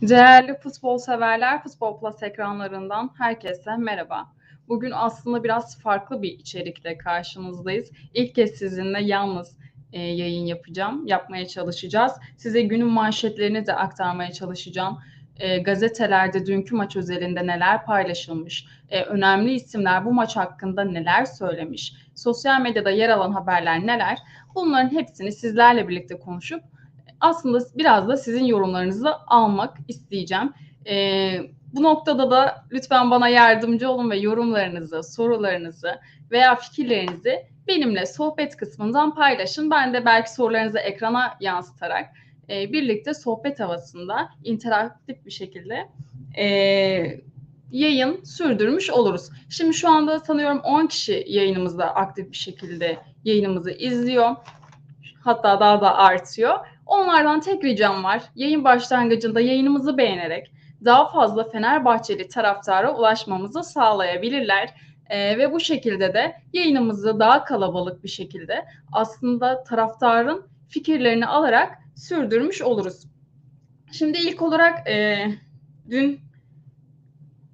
Değerli futbol severler, Futbol Plus ekranlarından herkese merhaba. Bugün aslında biraz farklı bir içerikle karşınızdayız. İlk kez sizinle yalnız e, yayın yapacağım, yapmaya çalışacağız. Size günün manşetlerini de aktarmaya çalışacağım. E, gazetelerde dünkü maç özelinde neler paylaşılmış, e, önemli isimler bu maç hakkında neler söylemiş, sosyal medyada yer alan haberler neler, bunların hepsini sizlerle birlikte konuşup aslında biraz da sizin yorumlarınızı almak isteyeceğim. E, bu noktada da lütfen bana yardımcı olun ve yorumlarınızı, sorularınızı veya fikirlerinizi benimle sohbet kısmından paylaşın. Ben de belki sorularınızı ekrana yansıtarak e, birlikte sohbet havasında interaktif bir şekilde e, yayın sürdürmüş oluruz. Şimdi şu anda sanıyorum 10 kişi yayınımızda aktif bir şekilde yayınımızı izliyor. Hatta daha da artıyor. Onlardan tek ricam var. Yayın başlangıcında yayınımızı beğenerek daha fazla Fenerbahçeli taraftara ulaşmamızı sağlayabilirler. Ee, ve bu şekilde de yayınımızı daha kalabalık bir şekilde aslında taraftarın fikirlerini alarak sürdürmüş oluruz. Şimdi ilk olarak e, dün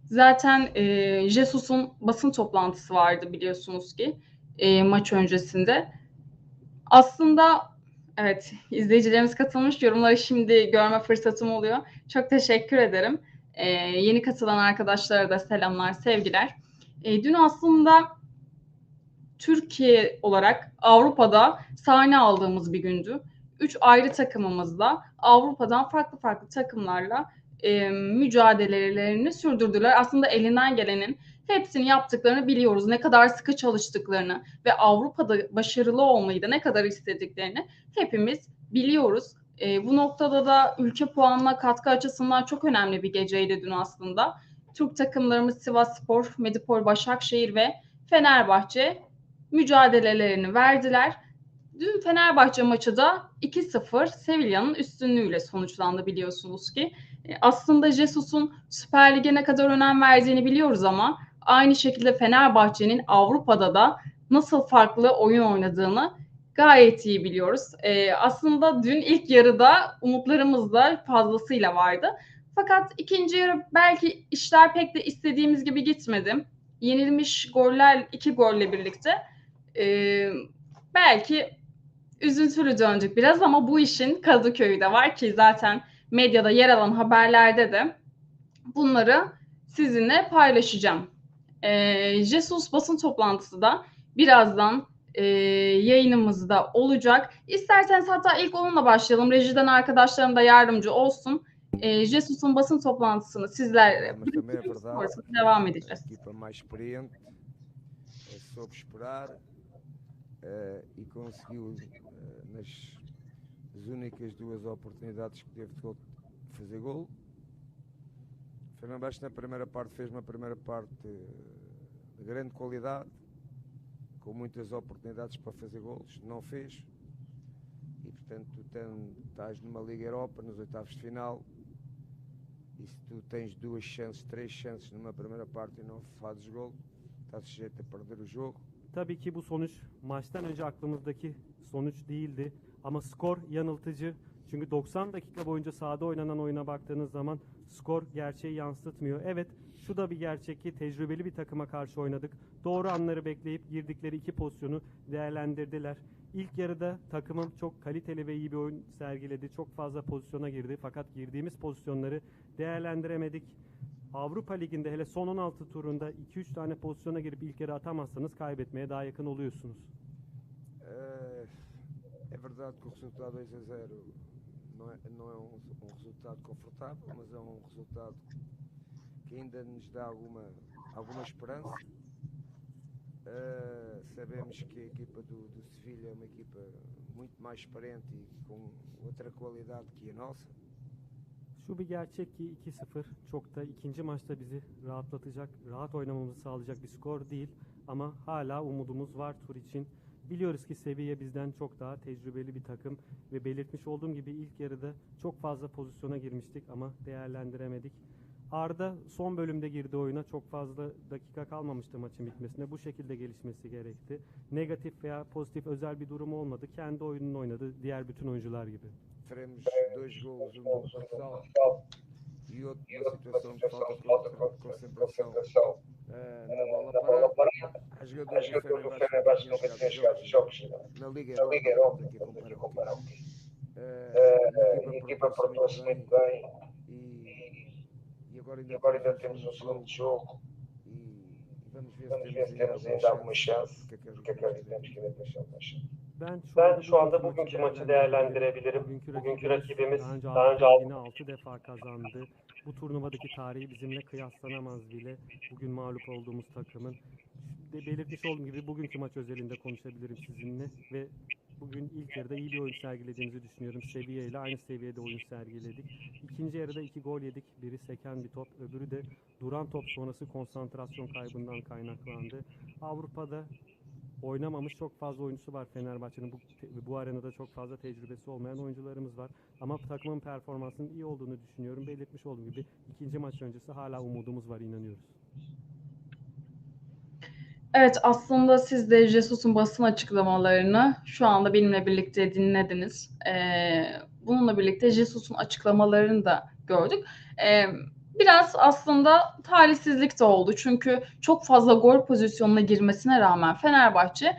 zaten e, Jesus'un basın toplantısı vardı biliyorsunuz ki e, maç öncesinde. Aslında evet izleyicilerimiz katılmış yorumları şimdi görme fırsatım oluyor. Çok teşekkür ederim. E, yeni katılan arkadaşlara da selamlar, sevgiler. E, dün aslında Türkiye olarak Avrupa'da sahne aldığımız bir gündü. Üç ayrı takımımızla Avrupa'dan farklı farklı takımlarla e, mücadelelerini sürdürdüler. Aslında elinden gelenin hepsini yaptıklarını biliyoruz. Ne kadar sıkı çalıştıklarını ve Avrupa'da başarılı olmayı da ne kadar istediklerini hepimiz biliyoruz. E, bu noktada da ülke puanına katkı açısından çok önemli bir geceydi dün aslında. Türk takımlarımız Sivas Spor, Medipol Başakşehir ve Fenerbahçe mücadelelerini verdiler. Dün Fenerbahçe maçı da 2-0 Sevilla'nın üstünlüğüyle sonuçlandı biliyorsunuz ki. E, aslında Jesus'un Süper Lig'e ne kadar önem verdiğini biliyoruz ama aynı şekilde Fenerbahçe'nin Avrupa'da da nasıl farklı oyun oynadığını gayet iyi biliyoruz. Ee, aslında dün ilk yarıda umutlarımız da fazlasıyla vardı. Fakat ikinci yarı belki işler pek de istediğimiz gibi gitmedi. Yenilmiş goller iki golle birlikte e, belki üzüntülü döndük biraz ama bu işin Kadıköy'ü de var ki zaten medyada yer alan haberlerde de bunları sizinle paylaşacağım. E, Jesus basın toplantısı da birazdan e, yayınımızda olacak. İsterseniz hatta ilk onunla başlayalım. Rejiden arkadaşlarım da yardımcı olsun. E, Jesus'un basın toplantısını sizlerle devam edeceğiz. E conseguiu nas as únicas duas oportunidades que teve de fazer gol. Fenerbahçe na primeira parte fez uma primeira parte de grande qualidade, com muitas oportunidades para fazer golos, não fez. E portanto tu estás numa Liga Europa, nos oitavos de final, e se tu tens duas chances, três chances numa primeira parte e não fazes gol, estás sujeito a perder o jogo. Tabii ki bu sonuç maçtan önce aklımızdaki sonuç değildi. Ama skor yanıltıcı. Çünkü 90 dakika boyunca sahada oynanan oyuna baktığınız zaman skor gerçeği yansıtmıyor. Evet şu da bir gerçek ki tecrübeli bir takıma karşı oynadık. Doğru anları bekleyip girdikleri iki pozisyonu değerlendirdiler. İlk yarıda takımım çok kaliteli ve iyi bir oyun sergiledi. Çok fazla pozisyona girdi. Fakat girdiğimiz pozisyonları değerlendiremedik. Avrupa Ligi'nde hele son 16 turunda 2-3 tane pozisyona girip ilk yarı atamazsanız kaybetmeye daha yakın oluyorsunuz. É verdade que o resultado 2 a 0 não é, não é um, um, resultado confortável, mas é um resultado que ainda nos dá alguma, alguma esperança. Uh, sabemos que a equipa do, do Sevilha é uma equipa muito mais experiente e com outra qualidade que a nossa. Şu bir gerçek ki 2-0 çok da ikinci maçta bizi rahatlatacak, rahat oynamamızı sağlayacak bir skor değil. Ama hala umudumuz var tur için. Biliyoruz ki seviye bizden çok daha tecrübeli bir takım ve belirtmiş olduğum gibi ilk yarıda çok fazla pozisyona girmiştik ama değerlendiremedik. Arda son bölümde girdi oyuna. Çok fazla dakika kalmamıştı maçın bitmesine. Bu şekilde gelişmesi gerekti. Negatif veya pozitif özel bir durum olmadı. Kendi oyununu oynadı diğer bütün oyuncular gibi. sofremos dois golos, um do Portugal e outro na situação de falta de concentração na bola parada. Há jogadores do Fenerbahçe nunca tinham jogado jogos na Liga Europa, a bocadinho. Eh, A equipa portou-se muito bem e, e agora ainda, agora ainda temos um segundo jogo vamos ver se temos ainda alguma chance, porque acreditamos que ainda temos alguma chance. Ben şu, anda, bugünkü maçı değerlendirebilirim. Bugünkü rakibimiz daha önce yine 6 defa kazandı. Bu turnuvadaki tarihi bizimle kıyaslanamaz bile. Bugün mağlup olduğumuz takımın. De belirtmiş olduğum gibi bugünkü maç özelinde konuşabilirim sizinle ve bugün ilk yarıda iyi bir oyun sergilediğimizi düşünüyorum. Seviyeyle aynı seviyede oyun sergiledik. İkinci yarıda iki gol yedik. Biri seken bir top, öbürü de duran top sonrası konsantrasyon kaybından kaynaklandı. Avrupa'da oynamamış çok fazla oyuncusu var Fenerbahçe'nin bu bu arenada çok fazla tecrübesi olmayan oyuncularımız var. Ama takımın performansının iyi olduğunu düşünüyorum. Belirtmiş olduğum gibi ikinci maç öncesi hala umudumuz var inanıyoruz. Evet aslında siz de Jesus'un basın açıklamalarını şu anda benimle birlikte dinlediniz. Ee, bununla birlikte Jesus'un açıklamalarını da gördük. Ee, biraz aslında talihsizlik de oldu. Çünkü çok fazla gol pozisyonuna girmesine rağmen Fenerbahçe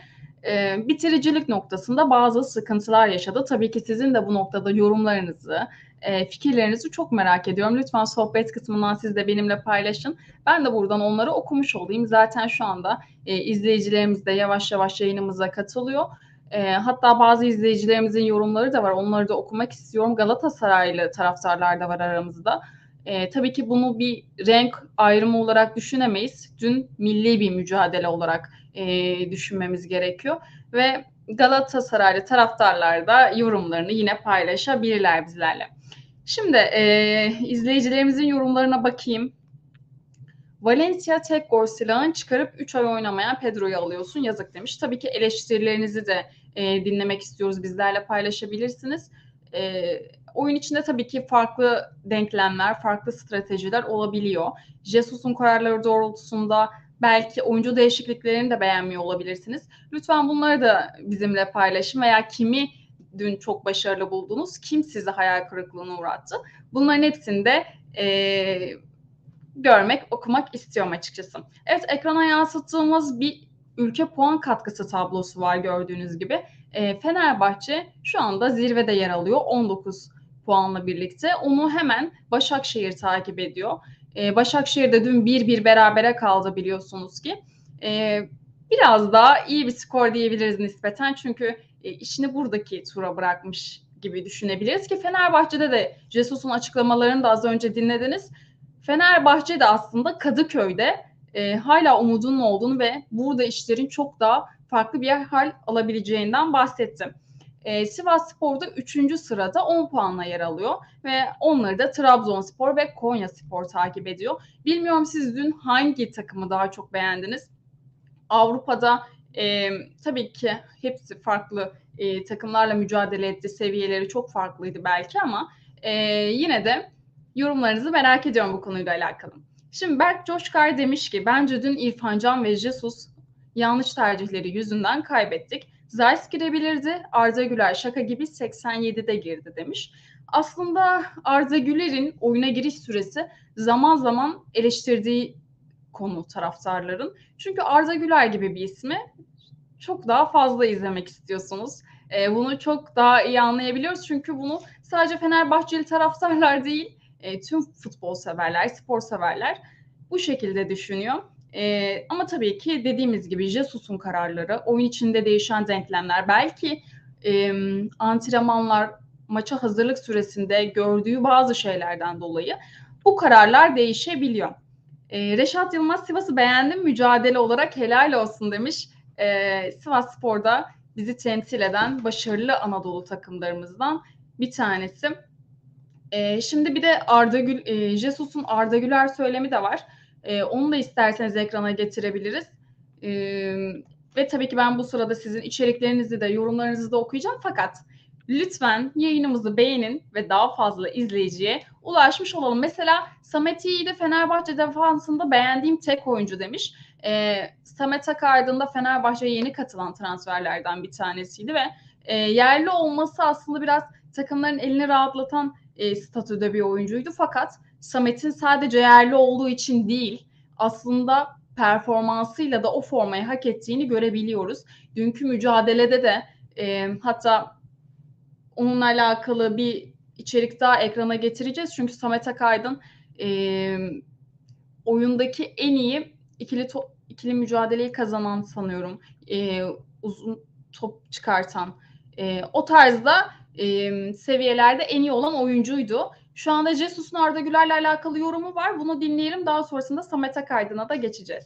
e, bitiricilik noktasında bazı sıkıntılar yaşadı. Tabii ki sizin de bu noktada yorumlarınızı, e, fikirlerinizi çok merak ediyorum. Lütfen sohbet kısmından siz de benimle paylaşın. Ben de buradan onları okumuş olayım. Zaten şu anda e, izleyicilerimiz de yavaş yavaş yayınımıza katılıyor. E, hatta bazı izleyicilerimizin yorumları da var. Onları da okumak istiyorum. Galatasaraylı taraftarlar da var aramızda. E, tabii ki bunu bir renk ayrımı olarak düşünemeyiz. Dün milli bir mücadele olarak e, düşünmemiz gerekiyor. Ve Galatasaraylı taraftarlar da yorumlarını yine paylaşabilirler bizlerle. Şimdi e, izleyicilerimizin yorumlarına bakayım. Valencia tek gol silahını çıkarıp 3 ay oynamayan Pedro'yu alıyorsun yazık demiş. Tabii ki eleştirilerinizi de e, dinlemek istiyoruz bizlerle paylaşabilirsiniz. E, oyun içinde tabii ki farklı denklemler, farklı stratejiler olabiliyor. Jesus'un kararları doğrultusunda belki oyuncu değişikliklerini de beğenmiyor olabilirsiniz. Lütfen bunları da bizimle paylaşın veya kimi dün çok başarılı buldunuz, kim sizi hayal kırıklığına uğrattı. Bunların hepsini de e, görmek, okumak istiyorum açıkçası. Evet ekrana yansıttığımız bir ülke puan katkısı tablosu var gördüğünüz gibi. E, Fenerbahçe şu anda zirvede yer alıyor 19 puanla birlikte. Onu hemen Başakşehir takip ediyor. E, Başakşehir de dün 1-1 berabere kaldı biliyorsunuz ki. E, biraz daha iyi bir skor diyebiliriz nispeten. Çünkü e, işini buradaki tura bırakmış gibi düşünebiliriz ki Fenerbahçe'de de Jesus'un açıklamalarını da az önce dinlediniz. Fenerbahçe de aslında Kadıköy'de e, hala umudunun olduğunu ve burada işlerin çok daha farklı bir hal alabileceğinden bahsettim. E, Sivas Spor'da 3. sırada 10 puanla yer alıyor ve onları da Trabzonspor ve Konya Spor takip ediyor. Bilmiyorum siz dün hangi takımı daha çok beğendiniz? Avrupa'da e, tabii ki hepsi farklı e, takımlarla mücadele etti. Seviyeleri çok farklıydı belki ama e, yine de yorumlarınızı merak ediyorum bu konuyla alakalı. Şimdi Berk Coşkar demiş ki bence dün İrfan Can ve Jesus yanlış tercihleri yüzünden kaybettik. Zayt girebilirdi. Arda Güler şaka gibi 87'de girdi demiş. Aslında Arda Güler'in oyuna giriş süresi zaman zaman eleştirdiği konu taraftarların. Çünkü Arda Güler gibi bir ismi çok daha fazla izlemek istiyorsunuz. Ee, bunu çok daha iyi anlayabiliyoruz. Çünkü bunu sadece Fenerbahçeli taraftarlar değil, e, tüm futbol severler, spor severler bu şekilde düşünüyor. E, ama tabii ki dediğimiz gibi Jesus'un kararları, oyun içinde değişen denklemler, belki e, antrenmanlar, maça hazırlık süresinde gördüğü bazı şeylerden dolayı bu kararlar değişebiliyor. E, Reşat Yılmaz Sivas'ı beğendim mücadele olarak helal olsun demiş. E, Sivas Spor'da bizi temsil eden başarılı Anadolu takımlarımızdan bir tanesi. E, şimdi bir de Arda Gül, e, Jesus'un Arda Güler söylemi de var. E, onu da isterseniz ekrana getirebiliriz. E, ve tabii ki ben bu sırada sizin içeriklerinizi de yorumlarınızı da okuyacağım. Fakat lütfen yayınımızı beğenin ve daha fazla izleyiciye ulaşmış olalım. Mesela Samet İyi'yi Fenerbahçe defansında beğendiğim tek oyuncu demiş. E, Samet Akardın da Fenerbahçe'ye yeni katılan transferlerden bir tanesiydi ve e, yerli olması aslında biraz takımların elini rahatlatan e, statüde bir oyuncuydu. Fakat Samet'in sadece yerli olduğu için değil, aslında performansıyla da o formayı hak ettiğini görebiliyoruz. Dünkü mücadelede de e, hatta onunla alakalı bir içerik daha ekrana getireceğiz. Çünkü Samet Akaydın e, oyundaki en iyi ikili to- ikili mücadeleyi kazanan sanıyorum. E, uzun top çıkartan. E, o tarzda e, seviyelerde en iyi olan oyuncuydu. Şu anda Jesus'un Arda Güler'le alakalı yorumu var. Bunu dinleyelim. Daha sonrasında Samet Akaydın'a da geçeceğiz.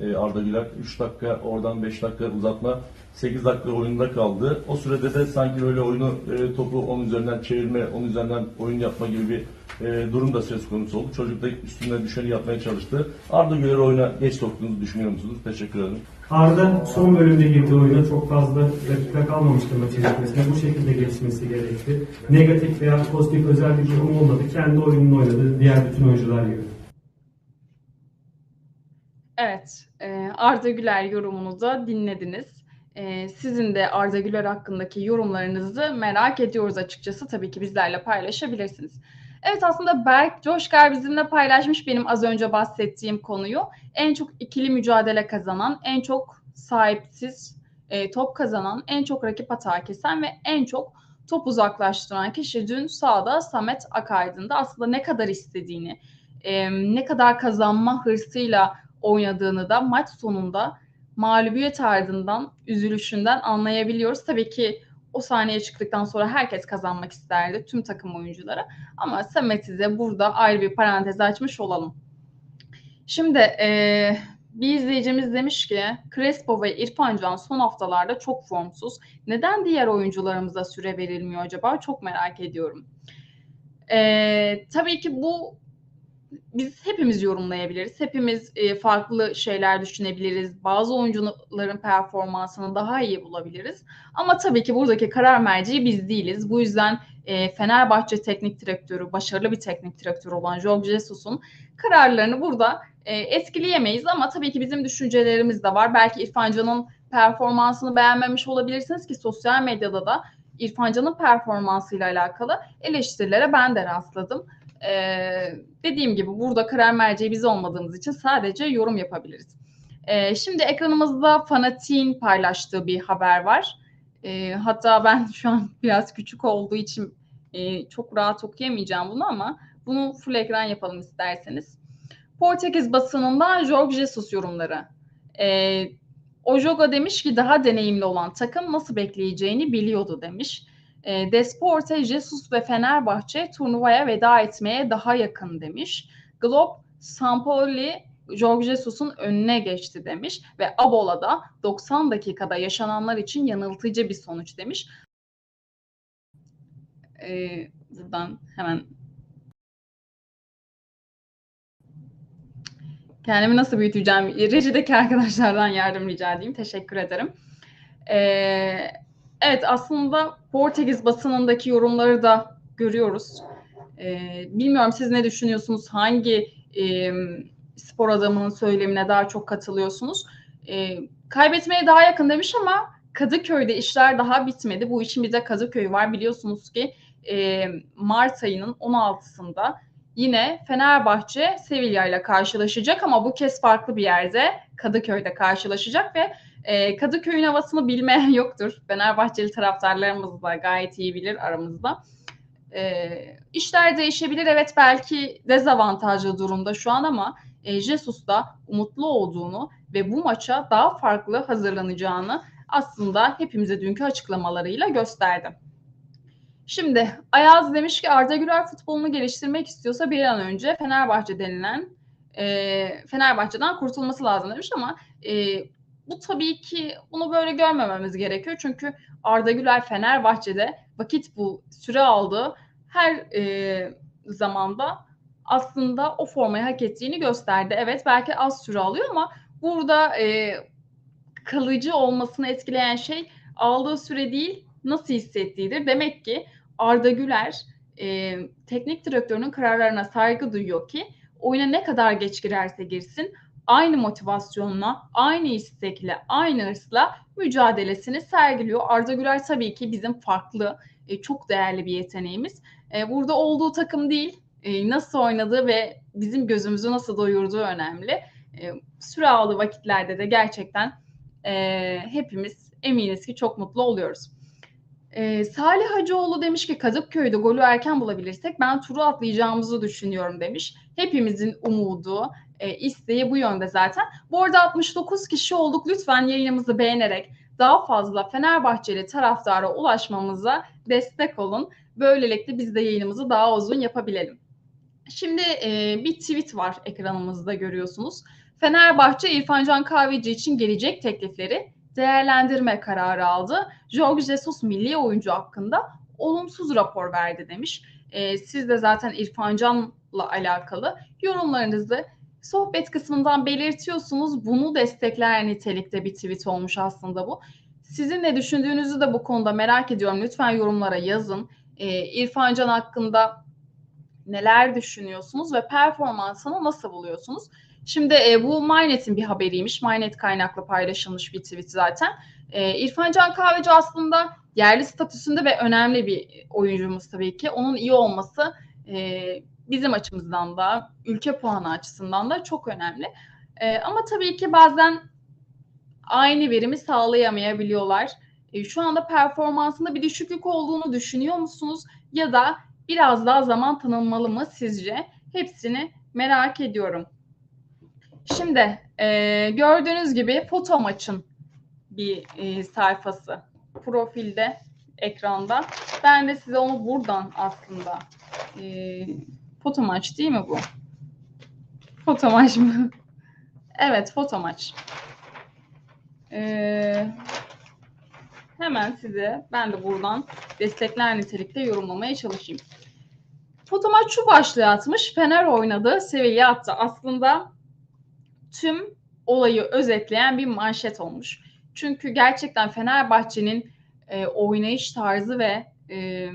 Ee, Arda Güler 3 dakika oradan 5 dakika uzatma 8 dakika oyunda kaldı. O sürede de sanki böyle oyunu e, topu onun üzerinden çevirme, onun üzerinden oyun yapma gibi bir e, durum da söz konusu oldu. Çocuk da üstüne düşeni yapmaya çalıştı. Arda Güler'i oyuna geç soktuğunuzu düşünüyor musunuz? Teşekkür ederim. Arda son bölümde girdi oyuna çok fazla dakika kalmamıştı maçın bitmesine. Bu şekilde geçmesi gerekti. Negatif veya pozitif özel bir durum olmadı. Kendi oyununu oynadı. Diğer bütün oyuncular gibi. Evet, e, Arda Güler yorumunu da dinlediniz. E, sizin de Arda Güler hakkındaki yorumlarınızı merak ediyoruz açıkçası. Tabii ki bizlerle paylaşabilirsiniz. Evet aslında Berk Coşkar bizimle paylaşmış benim az önce bahsettiğim konuyu. En çok ikili mücadele kazanan, en çok sahipsiz e, top kazanan, en çok rakip hata kesen ve en çok top uzaklaştıran kişi dün sahada Samet Akaydın'da aslında ne kadar istediğini, e, ne kadar kazanma hırsıyla oynadığını da maç sonunda mağlubiyet ardından üzülüşünden anlayabiliyoruz. Tabii ki o sahneye çıktıktan sonra herkes kazanmak isterdi tüm takım oyuncuları. Ama Samet'i de burada ayrı bir parantez açmış olalım. Şimdi e, bir izleyicimiz demiş ki Crespo ve İrfan Can son haftalarda çok formsuz. Neden diğer oyuncularımıza süre verilmiyor acaba? Çok merak ediyorum. E, tabii ki bu biz hepimiz yorumlayabiliriz. Hepimiz e, farklı şeyler düşünebiliriz. Bazı oyuncuların performansını daha iyi bulabiliriz. Ama tabii ki buradaki karar merciği biz değiliz. Bu yüzden e, Fenerbahçe teknik direktörü, başarılı bir teknik direktör olan Jorge Jesus'un kararlarını burada e, etkileyemeyiz. Ama tabii ki bizim düşüncelerimiz de var. Belki İrfan Can'ın performansını beğenmemiş olabilirsiniz ki sosyal medyada da İrfan Can'ın performansıyla alakalı eleştirilere ben de rastladım. Ee, dediğim gibi burada karar merceği biz olmadığımız için sadece yorum yapabiliriz. Ee, şimdi ekranımızda Fanatik'in paylaştığı bir haber var. Ee, hatta ben şu an biraz küçük olduğu için e, çok rahat okuyamayacağım bunu ama bunu full ekran yapalım isterseniz. Portekiz basınında Jorge Jesus yorumları. Ee, Ojoga demiş ki daha deneyimli olan takım nasıl bekleyeceğini biliyordu demiş. E, Desporte, Jesus ve Fenerbahçe turnuvaya veda etmeye daha yakın demiş. Globe, Sampoli, Jorge Jesus'un önüne geçti demiş ve Abola'da 90 dakikada yaşananlar için yanıltıcı bir sonuç demiş. Ee, buradan hemen kendimi nasıl büyüteceğim? Rejideki arkadaşlardan yardım rica edeyim. Teşekkür ederim. Ee, Evet aslında Portekiz basınındaki yorumları da görüyoruz. Ee, bilmiyorum siz ne düşünüyorsunuz? Hangi e, spor adamının söylemine daha çok katılıyorsunuz? Ee, kaybetmeye daha yakın demiş ama Kadıköy'de işler daha bitmedi. Bu için bir de Kadıköy var. Biliyorsunuz ki e, Mart ayının 16'sında yine Fenerbahçe Sevilla ile karşılaşacak ama bu kez farklı bir yerde Kadıköy'de karşılaşacak ve e, Kadıköy'ün havasını bilmeyen yoktur. Fenerbahçeli taraftarlarımız da gayet iyi bilir aramızda. E, işler değişebilir. Evet belki dezavantajlı durumda şu an ama e, Jesus da umutlu olduğunu ve bu maça daha farklı hazırlanacağını aslında hepimize dünkü açıklamalarıyla gösterdi. Şimdi Ayaz demiş ki Arda Güler futbolunu geliştirmek istiyorsa bir an önce Fenerbahçe denilen e, Fenerbahçe'den kurtulması lazım demiş ama e, bu tabii ki bunu böyle görmememiz gerekiyor. Çünkü Arda Güler Fenerbahçe'de vakit bu süre aldığı her e, zamanda aslında o formayı hak ettiğini gösterdi. Evet belki az süre alıyor ama burada e, kalıcı olmasını etkileyen şey aldığı süre değil nasıl hissettiğidir. Demek ki Arda Güler e, teknik direktörünün kararlarına saygı duyuyor ki oyuna ne kadar geç girerse girsin aynı motivasyonla, aynı istekle, aynı hırsla mücadelesini sergiliyor. Arda Güler tabii ki bizim farklı, e, çok değerli bir yeteneğimiz. E, burada olduğu takım değil, e, nasıl oynadığı ve bizim gözümüzü nasıl doyurduğu önemli. E, süre aldığı vakitlerde de gerçekten hepimiz eminiz ki çok mutlu oluyoruz. E, Salih Hacıoğlu demiş ki Kadıköy'de golü erken bulabilirsek ben turu atlayacağımızı düşünüyorum demiş. Hepimizin umudu, e, isteği bu yönde zaten. Bu arada 69 kişi olduk. Lütfen yayınımızı beğenerek daha fazla Fenerbahçeli taraftara ulaşmamıza destek olun. Böylelikle biz de yayınımızı daha uzun yapabilelim. Şimdi e, bir tweet var ekranımızda görüyorsunuz. Fenerbahçe İrfan Can Kahveci için gelecek teklifleri değerlendirme kararı aldı. Jorge Jesus milli oyuncu hakkında olumsuz rapor verdi demiş. E, siz de zaten İrfan Can'la alakalı yorumlarınızı sohbet kısmından belirtiyorsunuz. Bunu destekler nitelikte bir tweet olmuş aslında bu. Sizin ne düşündüğünüzü de bu konuda merak ediyorum. Lütfen yorumlara yazın. E, İrfan Can hakkında neler düşünüyorsunuz ve performansını nasıl buluyorsunuz? Şimdi e, bu MyNet'in bir haberiymiş. MyNet kaynaklı paylaşılmış bir tweet zaten. E, İrfan Can Kahveci aslında yerli statüsünde ve önemli bir oyuncumuz tabii ki. Onun iyi olması e, bizim açımızdan da, ülke puanı açısından da çok önemli. E, ama tabii ki bazen aynı verimi sağlayamayabiliyorlar. E, şu anda performansında bir düşüklük olduğunu düşünüyor musunuz? Ya da biraz daha zaman tanınmalı mı sizce? Hepsini merak ediyorum. Şimdi e, gördüğünüz gibi foto maçın bir e, sayfası profilde ekranda. Ben de size onu buradan aslında e, foto maç değil mi bu? Foto maç mı? evet foto maç. E, hemen size ben de buradan destekler nitelikte yorumlamaya çalışayım. Foto maç şu başlığı atmış. Fener oynadı, Sevilla attı. Aslında tüm olayı özetleyen bir manşet olmuş. Çünkü gerçekten Fenerbahçe'nin e, oynayış tarzı ve e,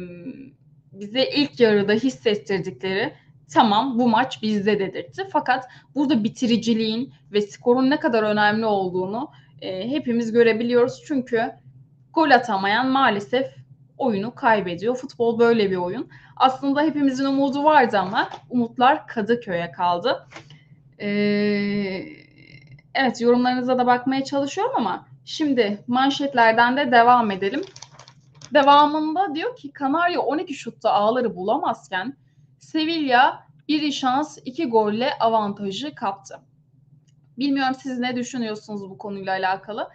bize ilk yarıda hissettirdikleri tamam bu maç bizde dedirtti. Fakat burada bitiriciliğin ve skorun ne kadar önemli olduğunu e, hepimiz görebiliyoruz. Çünkü gol atamayan maalesef oyunu kaybediyor. Futbol böyle bir oyun. Aslında hepimizin umudu vardı ama umutlar Kadıköy'e kaldı. Ee, evet yorumlarınıza da bakmaya çalışıyorum ama şimdi manşetlerden de devam edelim. Devamında diyor ki Kanarya 12 şutta ağları bulamazken Sevilla bir şans iki golle avantajı kaptı. Bilmiyorum siz ne düşünüyorsunuz bu konuyla alakalı.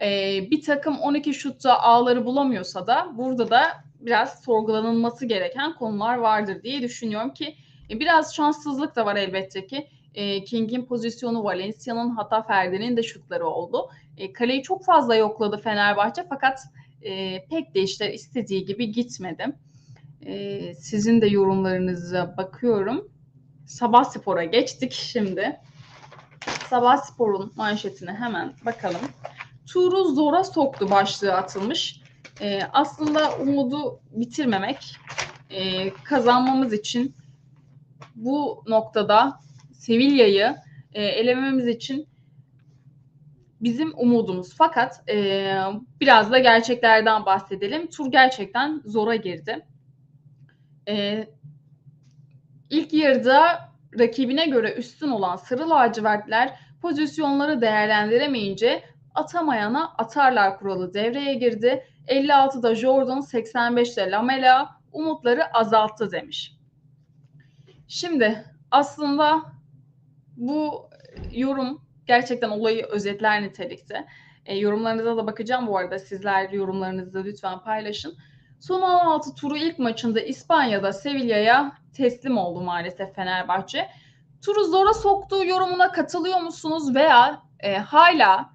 Ee, bir takım 12 şutta ağları bulamıyorsa da burada da biraz sorgulanılması gereken konular vardır diye düşünüyorum ki e, biraz şanssızlık da var elbette ki. E, King'in pozisyonu Valencia'nın hatta Ferdi'nin de şutları oldu. E, kaleyi çok fazla yokladı Fenerbahçe fakat e, pek de işler istediği gibi gitmedi. E, sizin de yorumlarınıza bakıyorum. Sabah Spor'a geçtik şimdi. Sabah Spor'un manşetine hemen bakalım. Turu zora soktu başlığı atılmış. Aslında umudu bitirmemek, kazanmamız için bu noktada Sevilla'yı e, elememiz için bizim umudumuz. Fakat e, biraz da gerçeklerden bahsedelim. Tur gerçekten zora girdi. E, ilk yarıda rakibine göre üstün olan Sarı lacivertler pozisyonları değerlendiremeyince atamayana atarlar kuralı devreye girdi. 56'da Jordan, 85'te Lamela umutları azalttı demiş. Şimdi aslında bu yorum gerçekten olayı özetler nitelikte. E, yorumlarınıza da bakacağım bu arada. Sizler yorumlarınızı lütfen paylaşın. Son 16 turu ilk maçında İspanya'da Sevilla'ya teslim oldu maalesef Fenerbahçe. Turu zora soktuğu yorumuna katılıyor musunuz veya e, hala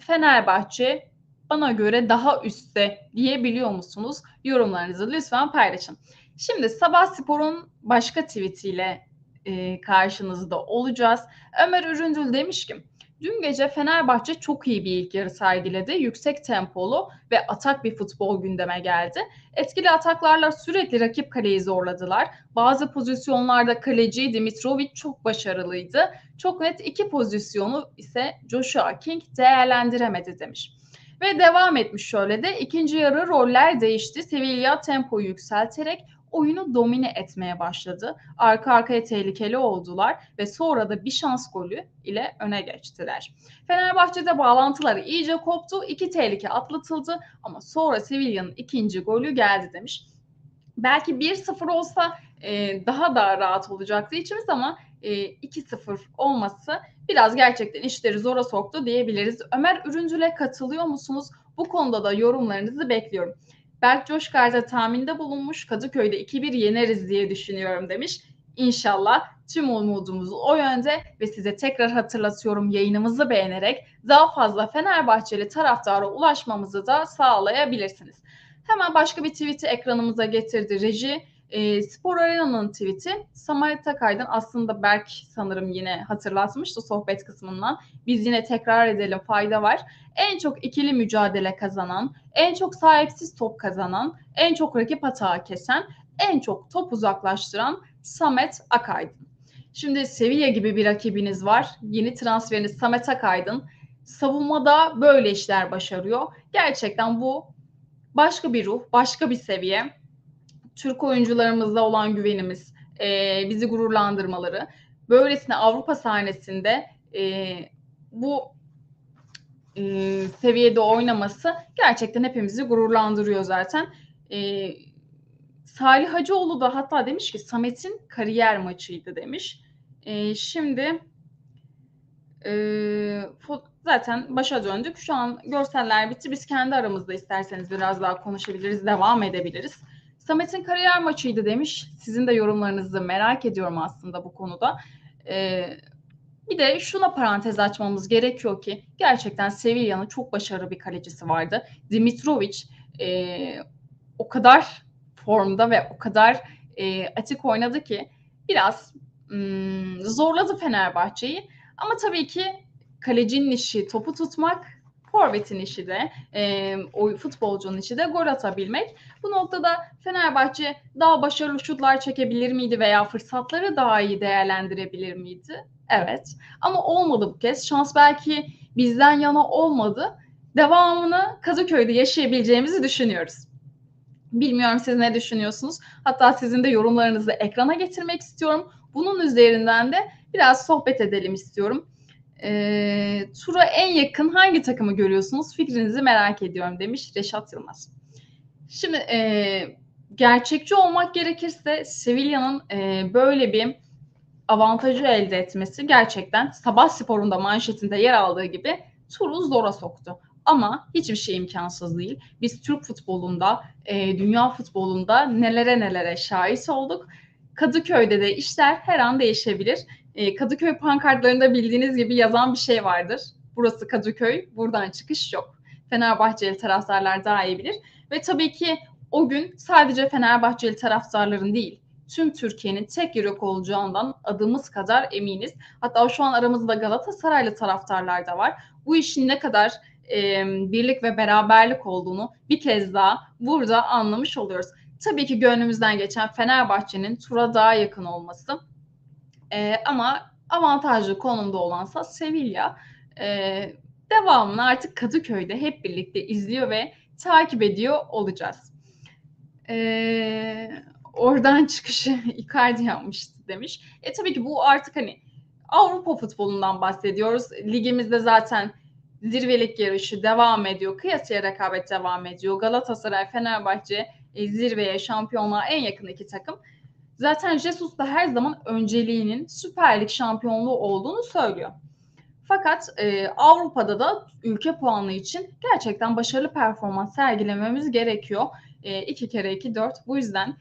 Fenerbahçe bana göre daha üstte diyebiliyor musunuz? Yorumlarınızı lütfen paylaşın. Şimdi Sabah Spor'un başka tweetiyle e, karşınızda olacağız. Ömer Üründül demiş ki Dün gece Fenerbahçe çok iyi bir ilk yarı sergiledi. Yüksek tempolu ve atak bir futbol gündeme geldi. Etkili ataklarla sürekli rakip kaleyi zorladılar. Bazı pozisyonlarda kaleci Dimitrovic çok başarılıydı. Çok net iki pozisyonu ise Joshua King değerlendiremedi demiş. Ve devam etmiş şöyle de ikinci yarı roller değişti. Sevilla tempoyu yükselterek oyunu domine etmeye başladı. Arka arkaya tehlikeli oldular ve sonra da bir şans golü ile öne geçtiler. Fenerbahçe'de bağlantıları iyice koptu. İki tehlike atlatıldı ama sonra Sevilla'nın ikinci golü geldi demiş. Belki 1-0 olsa e, daha da rahat olacaktı içimiz ama e, 2-0 olması biraz gerçekten işleri zora soktu diyebiliriz. Ömer Ürüncül'e katılıyor musunuz? Bu konuda da yorumlarınızı bekliyorum. Berk Coşkar da tahminde bulunmuş. Kadıköy'de 2-1 yeneriz diye düşünüyorum demiş. İnşallah tüm umudumuz o yönde ve size tekrar hatırlatıyorum yayınımızı beğenerek daha fazla Fenerbahçeli taraftara ulaşmamızı da sağlayabilirsiniz. Hemen başka bir tweet'i ekranımıza getirdi reji. E, Spor Arena'nın tweet'i Samet Akay'dan aslında Berk sanırım yine hatırlatmıştı sohbet kısmından. Biz yine tekrar edelim fayda var. En çok ikili mücadele kazanan, en çok sahipsiz top kazanan, en çok rakip hata kesen, en çok top uzaklaştıran Samet Akaydın. Şimdi Sevilla gibi bir rakibiniz var. Yeni transferiniz Samet Akaydın. Savunmada böyle işler başarıyor. Gerçekten bu başka bir ruh, başka bir seviye. Türk oyuncularımızda olan güvenimiz, e, bizi gururlandırmaları. Böylesine Avrupa sahnesinde e, bu e, seviyede oynaması gerçekten hepimizi gururlandırıyor zaten. E, Salih Hacıoğlu da hatta demiş ki Samet'in kariyer maçıydı demiş. E, şimdi e, zaten başa döndük. Şu an görseller bitti. Biz kendi aramızda isterseniz biraz daha konuşabiliriz, devam edebiliriz. Samet'in kariyer maçıydı demiş. Sizin de yorumlarınızı merak ediyorum aslında bu konuda. Ee, bir de şuna parantez açmamız gerekiyor ki gerçekten Sevilla'nın çok başarılı bir kalecisi vardı. Dimitrovic e, o kadar formda ve o kadar e, açık oynadı ki biraz mm, zorladı Fenerbahçe'yi. Ama tabii ki kalecinin işi topu tutmak, forvetin işi de, e, o futbolcunun işi de gol atabilmek. Bu noktada Fenerbahçe daha başarılı şutlar çekebilir miydi veya fırsatları daha iyi değerlendirebilir miydi? Evet. Ama olmadı bu kez. Şans belki bizden yana olmadı. Devamını Kadıköy'de yaşayabileceğimizi düşünüyoruz. Bilmiyorum siz ne düşünüyorsunuz? Hatta sizin de yorumlarınızı ekrana getirmek istiyorum. Bunun üzerinden de biraz sohbet edelim istiyorum. E, tura en yakın hangi takımı görüyorsunuz? Fikrinizi merak ediyorum demiş Reşat Yılmaz. Şimdi e, gerçekçi olmak gerekirse Sevilla'nın e, böyle bir avantajı elde etmesi gerçekten Sabah Spor'un manşetinde yer aldığı gibi turu zora soktu. Ama hiçbir şey imkansız değil. Biz Türk futbolunda, e, dünya futbolunda nelere nelere şahit olduk. Kadıköy'de de işler her an değişebilir. E, Kadıköy pankartlarında bildiğiniz gibi yazan bir şey vardır. Burası Kadıköy, buradan çıkış yok. Fenerbahçeli taraftarlar daha iyi bilir. Ve tabii ki o gün sadece Fenerbahçeli taraftarların değil, tüm Türkiye'nin tek yürek olacağından adımız kadar eminiz. Hatta şu an aramızda Galatasaraylı taraftarlar da var. Bu işin ne kadar e, birlik ve beraberlik olduğunu bir kez daha burada anlamış oluyoruz. Tabii ki gönlümüzden geçen Fenerbahçe'nin tura daha yakın olması. E, ama avantajlı konumda olansa Sevilla. E, devamını artık Kadıköy'de hep birlikte izliyor ve takip ediyor olacağız. E, oradan çıkışı Icardi yapmıştı demiş. E tabii ki bu artık hani Avrupa futbolundan bahsediyoruz. Ligimizde zaten zirvelik yarışı devam ediyor. Kıyasıya rekabet devam ediyor. Galatasaray, Fenerbahçe e, zirveye, şampiyonluğa en yakın iki takım. Zaten Jesus da her zaman önceliğinin Süper Lig şampiyonluğu olduğunu söylüyor. Fakat e, Avrupa'da da ülke puanı için gerçekten başarılı performans sergilememiz gerekiyor. E, iki kere iki dört. Bu yüzden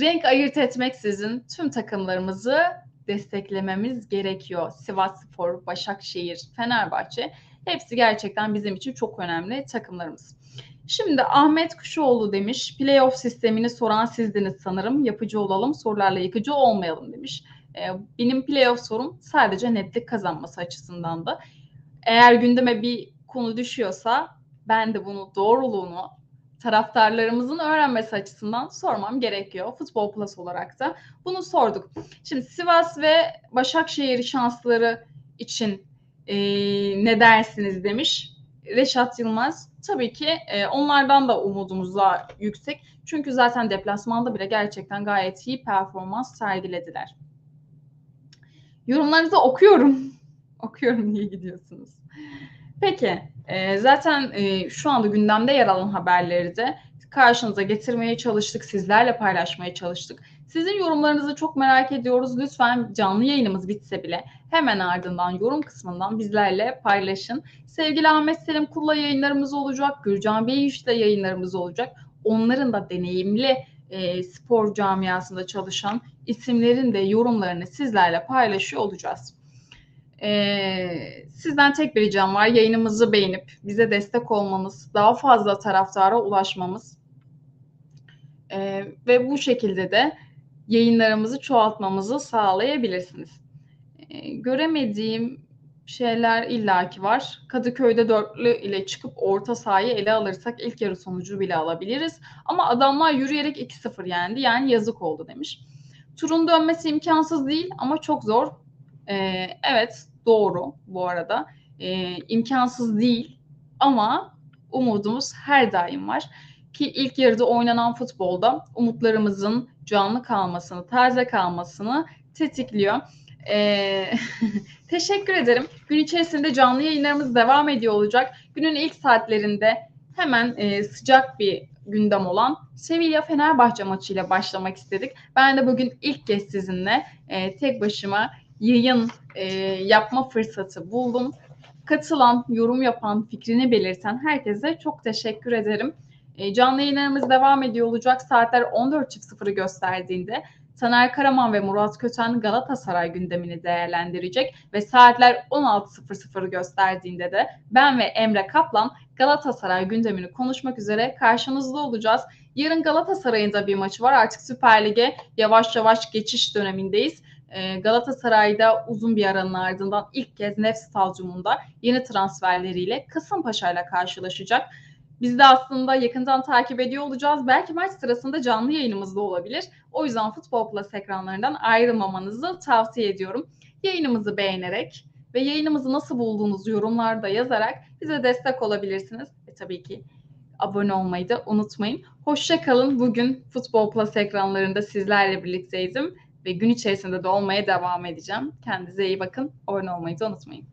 renk ayırt etmeksizin tüm takımlarımızı desteklememiz gerekiyor. Sivas Spor, Başakşehir, Fenerbahçe hepsi gerçekten bizim için çok önemli takımlarımız. Şimdi Ahmet Kuşoğlu demiş, playoff sistemini soran sizdiniz sanırım. Yapıcı olalım, sorularla yıkıcı olmayalım demiş. Benim playoff sorum sadece netlik kazanması açısından da. Eğer gündeme bir konu düşüyorsa ben de bunu doğruluğunu taraftarlarımızın öğrenmesi açısından sormam gerekiyor. Futbol Plus olarak da bunu sorduk. Şimdi Sivas ve Başakşehir şansları için e, ne dersiniz demiş Reşat Yılmaz. Tabii ki e, onlardan da umudumuz daha yüksek. Çünkü zaten deplasmanda bile gerçekten gayet iyi performans sergilediler. Yorumlarınızı okuyorum. okuyorum niye gidiyorsunuz? Peki, e, zaten e, şu anda gündemde yer alan haberleri de karşınıza getirmeye çalıştık, sizlerle paylaşmaya çalıştık. Sizin yorumlarınızı çok merak ediyoruz. Lütfen canlı yayınımız bitse bile hemen ardından yorum kısmından bizlerle paylaşın. Sevgili Ahmet Selim Kul'la yayınlarımız olacak, Gürcan Beyüş'le yayınlarımız olacak. Onların da deneyimli e, spor camiasında çalışan isimlerin de yorumlarını sizlerle paylaşıyor olacağız. Ee, sizden tek bir ricam var. Yayınımızı beğenip bize destek olmanız, daha fazla taraftara ulaşmamız ee, ve bu şekilde de yayınlarımızı çoğaltmamızı sağlayabilirsiniz. Ee, göremediğim şeyler illaki var. Kadıköy'de dörtlü ile çıkıp orta sahayı ele alırsak ilk yarı sonucu bile alabiliriz. Ama adamlar yürüyerek 2-0 yendi. Yani yazık oldu demiş. Turun dönmesi imkansız değil ama çok zor. Ee, evet doğru bu arada. Ee, imkansız değil ama umudumuz her daim var. Ki ilk yarıda oynanan futbolda umutlarımızın canlı kalmasını, taze kalmasını tetikliyor. Ee, teşekkür ederim. Gün içerisinde canlı yayınlarımız devam ediyor olacak. Günün ilk saatlerinde hemen e, sıcak bir gündem olan Sevilla Fenerbahçe maçıyla başlamak istedik. Ben de bugün ilk kez sizinle e, tek başıma yayın e, yapma fırsatı buldum. Katılan, yorum yapan, fikrini belirten herkese çok teşekkür ederim. E, canlı yayınlarımız devam ediyor olacak. Saatler 14.00'ı gösterdiğinde Taner Karaman ve Murat Köten Galatasaray gündemini değerlendirecek ve saatler 16.00'ı gösterdiğinde de ben ve Emre Kaplan Galatasaray gündemini konuşmak üzere karşınızda olacağız. Yarın Galatasaray'ın da bir maçı var. Artık Süper Lig'e yavaş yavaş geçiş dönemindeyiz. Ee, Galatasaray'da uzun bir aranın ardından ilk kez Nef Stadyumunda yeni transferleriyle Kasımpaşa ile karşılaşacak. Biz de aslında yakından takip ediyor olacağız. Belki maç sırasında canlı yayınımızda olabilir. O yüzden Futbol Plus ekranlarından ayrılmamanızı tavsiye ediyorum. Yayınımızı beğenerek ve yayınımızı nasıl bulduğunuzu yorumlarda yazarak bize destek olabilirsiniz. Ve tabii ki abone olmayı da unutmayın. Hoşça kalın. Bugün Futbol Plus ekranlarında sizlerle birlikteydim ve gün içerisinde de olmaya devam edeceğim. Kendinize iyi bakın. Abone olmayı da unutmayın.